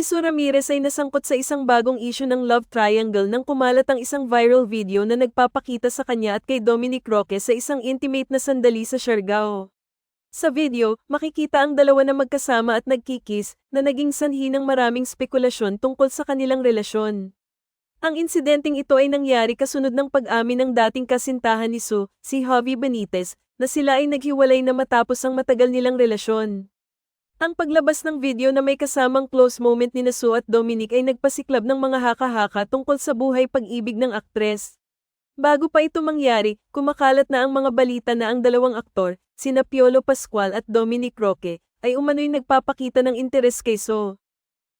Su Ramirez ay nasangkot sa isang bagong issue ng love triangle nang kumalat ang isang viral video na nagpapakita sa kanya at kay Dominic Roque sa isang intimate na sandali sa Siargao. Sa video, makikita ang dalawa na magkasama at nagkikis na naging sanhi ng maraming spekulasyon tungkol sa kanilang relasyon. Ang insidenteng ito ay nangyari kasunod ng pag-amin ng dating kasintahan ni Su, si Javi Benitez, na sila ay naghiwalay na matapos ang matagal nilang relasyon. Ang paglabas ng video na may kasamang close moment ni Nasu at Dominic ay nagpasiklab ng mga haka-haka tungkol sa buhay pag-ibig ng aktres. Bago pa ito mangyari, kumakalat na ang mga balita na ang dalawang aktor, sina Piolo Pascual at Dominic Roque, ay umano'y nagpapakita ng interes kay So.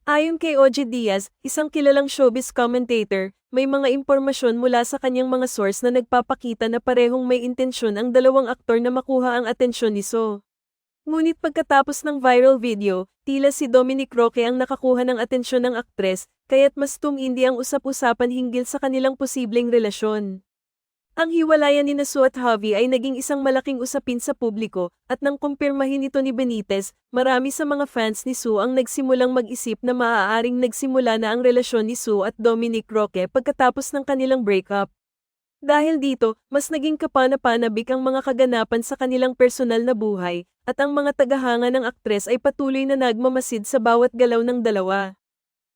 Ayon kay Oji Diaz, isang kilalang showbiz commentator, may mga impormasyon mula sa kanyang mga source na nagpapakita na parehong may intensyon ang dalawang aktor na makuha ang atensyon ni So. Ngunit pagkatapos ng viral video, tila si Dominic Roque ang nakakuha ng atensyon ng aktres, kaya't mas tumindi ang usap-usapan hinggil sa kanilang posibleng relasyon. Ang hiwalayan ni Nasu at Javi ay naging isang malaking usapin sa publiko, at nang kumpirmahin ito ni Benitez, marami sa mga fans ni Su ang nagsimulang mag-isip na maaaring nagsimula na ang relasyon ni Su at Dominic Roque pagkatapos ng kanilang breakup. Dahil dito, mas naging kapana-panabik ang mga kaganapan sa kanilang personal na buhay, at ang mga tagahanga ng aktres ay patuloy na nagmamasid sa bawat galaw ng dalawa.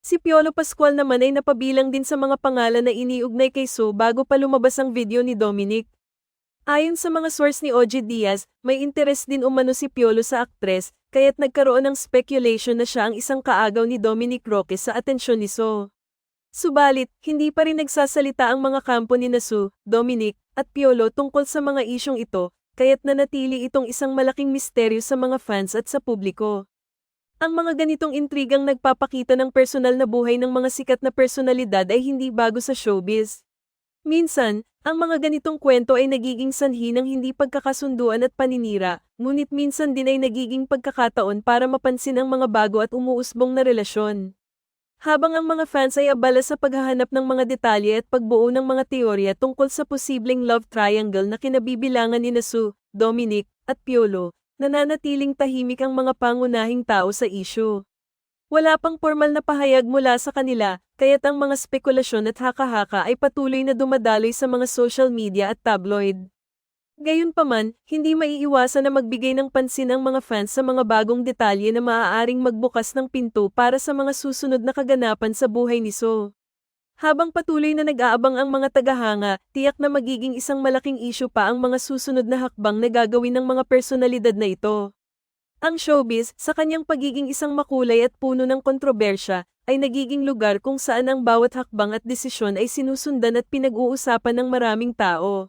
Si Piolo Pascual naman ay napabilang din sa mga pangalan na iniugnay kay So bago pa lumabas ang video ni Dominic. Ayon sa mga source ni Oji Diaz, may interes din umano si Piolo sa aktres, kaya't nagkaroon ng speculation na siya ang isang kaagaw ni Dominic Roque sa atensyon ni So. Subalit, hindi pa rin nagsasalita ang mga kampo ni Nasu, Dominic, at Piolo tungkol sa mga isyong ito, kaya't nanatili itong isang malaking misteryo sa mga fans at sa publiko. Ang mga ganitong intrigang nagpapakita ng personal na buhay ng mga sikat na personalidad ay hindi bago sa showbiz. Minsan, ang mga ganitong kwento ay nagiging sanhi ng hindi pagkakasunduan at paninira, ngunit minsan din ay nagiging pagkakataon para mapansin ang mga bago at umuusbong na relasyon. Habang ang mga fans ay abala sa paghahanap ng mga detalye at pagbuo ng mga teorya tungkol sa posibleng love triangle na kinabibilangan ni Nasu, Dominic, at Piolo, nananatiling tahimik ang mga pangunahing tao sa issue. Wala pang formal na pahayag mula sa kanila, kaya't ang mga spekulasyon at haka-haka ay patuloy na dumadaloy sa mga social media at tabloid. Gayunpaman, hindi maiiwasan na magbigay ng pansin ang mga fans sa mga bagong detalye na maaaring magbukas ng pinto para sa mga susunod na kaganapan sa buhay ni So. Habang patuloy na nag-aabang ang mga tagahanga, tiyak na magiging isang malaking issue pa ang mga susunod na hakbang na gagawin ng mga personalidad na ito. Ang showbiz, sa kanyang pagiging isang makulay at puno ng kontrobersya, ay nagiging lugar kung saan ang bawat hakbang at desisyon ay sinusundan at pinag-uusapan ng maraming tao.